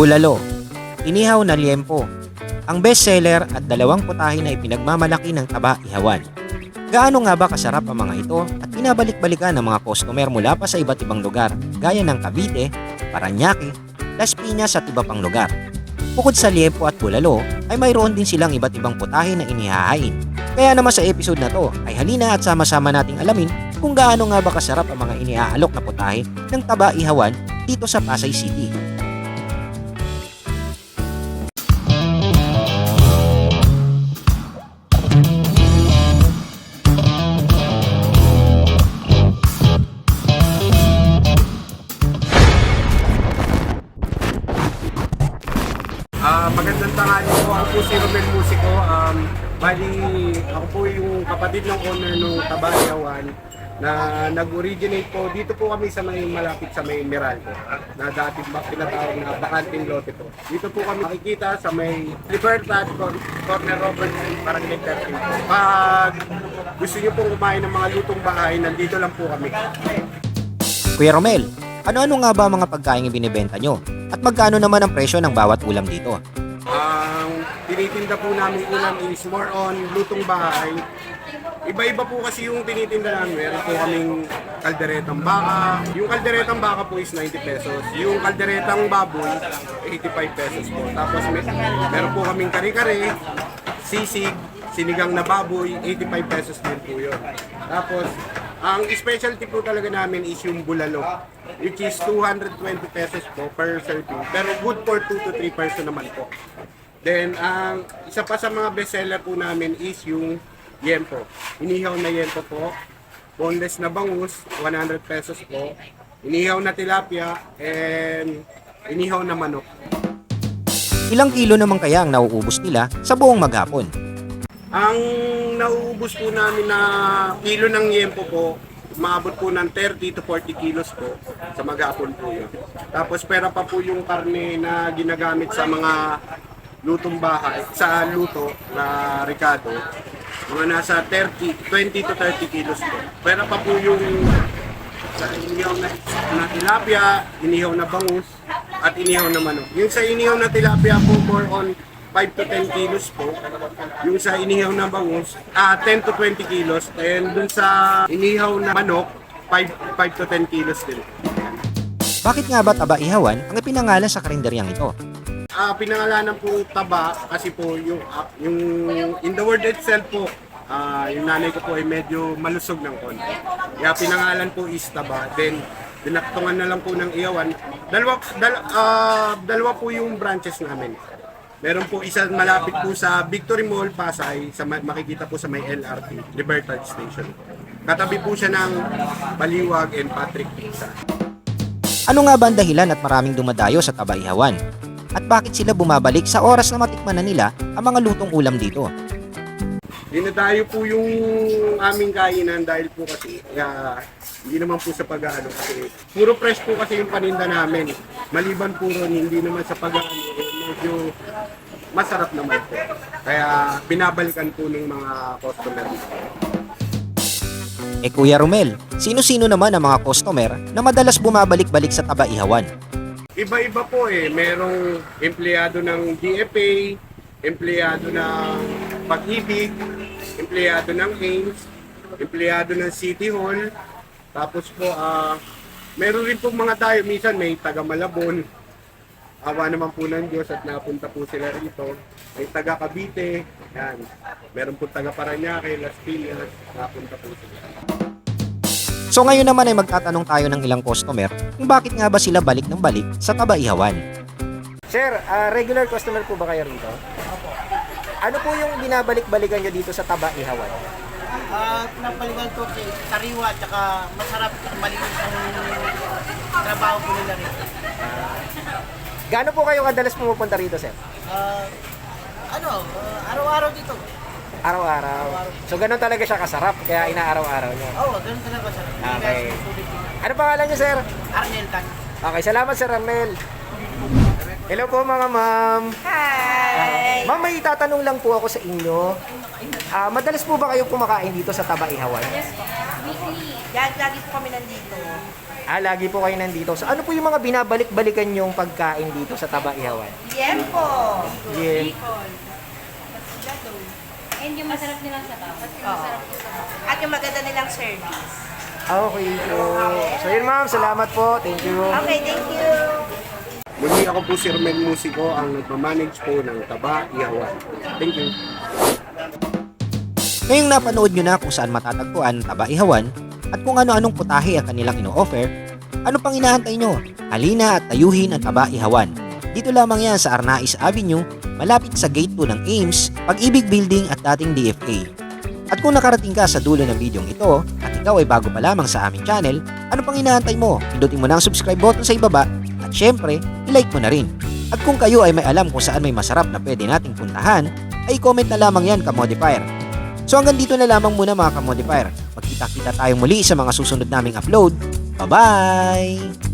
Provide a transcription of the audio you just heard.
Bulalo, inihaw na liempo, ang bestseller at dalawang putahe na ipinagmamalaki ng taba ihawan. Gaano nga ba kasarap ang mga ito at pinabalik-balikan ng mga customer mula pa sa iba't ibang lugar gaya ng Cavite, Paranaque, Las Piñas at iba pang lugar. Bukod sa liempo at bulalo, ay mayroon din silang iba't ibang putahe na inihahain. Kaya naman sa episode na to ay halina at sama-sama nating alamin kung gaano nga ba kasarap ang mga iniaalok na putahe ng taba ihawan dito sa Pasay City. Magandang tanghali po. Ako po si Romel Musico. Um, bali, ako po yung kapatid ng owner ng Tabayawan na nag-originate po. Dito po kami sa may malapit sa may Meralco na dati ba pinatawag na bakanting lote po. Dito po kami makikita sa may Libertad Cor- Corner Robert Barangay 13 po. Pag gusto niyo po kumain ng mga lutong bahay, nandito lang po kami. Kuya Romel, ano-ano nga ba mga pagkain yung binibenta nyo? At magkano naman ang presyo ng bawat ulam dito? Tinitinda po namin ulam is more on lutong bahay. Iba-iba po kasi yung tinitinda namin. Meron po kaming kalderetang baka. Yung kalderetang baka po is 90 pesos. Yung kalderetang baboy, 85 pesos po. Tapos may, meron po kaming kare-kare, sisig, sinigang na baboy, 85 pesos din po yun. Tapos, ang specialty po talaga namin is yung bulalo, which is 220 pesos po per serving. Pero good for 2 to 3 person naman po. Then, ang isa pa sa mga bestseller po namin is yung yempo. Inihaw na yempo po. Boneless na bangus, 100 pesos po. Inihaw na tilapia, and inihaw na manok. Ilang kilo naman kaya ang nauubos nila sa buong maghapon? Ang nauubos po namin na kilo ng yempo po, maabot po ng 30 to 40 kilos po sa maghapon po yun. Tapos pera pa po yung karne na ginagamit sa mga lutong bahay, sa luto na Ricardo. Mga nasa 30, 20 to 30 kilos po. Pera pa po yung sa inihaw na, na tilapia, inihaw na bangus, at inihaw na manok. Yung sa inihaw na tilapia po, more on 5 to 10 kilos po. Yung sa inihaw na bangus, ah 10 to 20 kilos. And dun sa inihaw na manok, 5, 5 to 10 kilos din. Bakit nga ba taba ihawan ang ipinangalan sa karinderyang ito? Ah, pinangalanan po taba kasi po yung ah, yung in the word itself po ah, yung nanay ko po ay medyo malusog ng konti. Kaya pinangalan po is taba. Then dinaktungan na lang po ng iyawan. Dalawa dal, ah, dalawa po yung branches namin. Meron po isa malapit po sa Victory Mall, Pasay, sa ma- makikita po sa may LRT, Libertad Station. Katabi po siya ng Baliwag and Patrick Pizza. Ano nga ba ang dahilan at maraming dumadayo sa taba ihawan? At bakit sila bumabalik sa oras na matikman na nila ang mga lutong ulam dito? Dinadayo po yung aming kainan dahil po kasi ah, hindi naman po sa pag-ano kasi puro fresh po kasi yung paninda namin. Maliban po ron, hindi naman sa pag-ano, eh, medyo masarap naman po. Kaya binabalikan po ng mga customer. Eh Kuya Romel, sino-sino naman ang mga customer na madalas bumabalik-balik sa taba ihawan? Iba-iba po eh. Merong empleyado ng DFA, empleyado ng Pag-ibig, empleyado ng Ames, empleyado ng City Hall. Tapos po, ah meron rin po mga tayo. Minsan may taga Malabon. Awa naman po ng Diyos at napunta po sila rito. May taga Cavite. Yan. Meron po taga Paranaque, Las Piñas. Napunta po sila. So ngayon naman ay magtatanong tayo ng ilang customer kung bakit nga ba sila balik ng balik sa taba ihawan. Sir, ah, regular customer po ba kayo rito? Ano po yung binabalik-balikan nyo dito sa Taba Ihawan? Ah, pinapaligan ko kay sariwa tsaka masarap at malinis ang trabaho ko nila rin. Gaano po kayo kadalas pumupunta rito, sir? Ah, ano, ah, araw-araw dito. Araw-araw. So, ganun talaga siya kasarap, kaya inaaraw-araw nyo. Oo, oh, ganun talaga siya. Okay. Ano pangalan nyo, sir? Arnel Tan. Okay, salamat, Sir Arnel. Hello po, mga ma'am. Hi! ma'am, may tatanong lang po ako sa inyo. Ah, madalas po ba kayo kumakain dito sa Taba Ihawan? Yes po. Weekly. Yan, lagi po kami nandito. Ah, lagi po kayo nandito. So, ano po yung mga binabalik-balikan yung pagkain dito sa Taba Ihawan? Yempo. Yem. And yung masarap nilang sabaw. Kasi yung masarap yung sabaw. At yung maganda nilang service. Okay po. So, yun ma'am. Salamat po. Thank you. Okay, thank you. Muli ako po si Romel Musico, ang nagmamanage po ng Taba Ihawan. Thank you. Ngayong napanood nyo na kung saan matatagpuan ang Taba Ihawan at kung ano-anong putahe ang kanilang ino-offer, ano pang inaantay nyo? Halina at tayuhin ang Taba Ihawan. Dito lamang yan sa Arnaiz Avenue, malapit sa Gate 2 ng Ames, Pag-ibig Building at dating DFA. At kung nakarating ka sa dulo ng bidyong ito at ikaw ay bago pa lamang sa aming channel, ano pang inaantay mo? Pindutin mo na ang subscribe button sa ibaba at syempre, ilike mo na rin. At kung kayo ay may alam kung saan may masarap na pwede nating puntahan, ay comment na lamang yan ka-modifier. So hanggang dito na lamang muna mga ka-modifier. Magkita-kita tayong muli sa mga susunod naming upload. Bye-bye!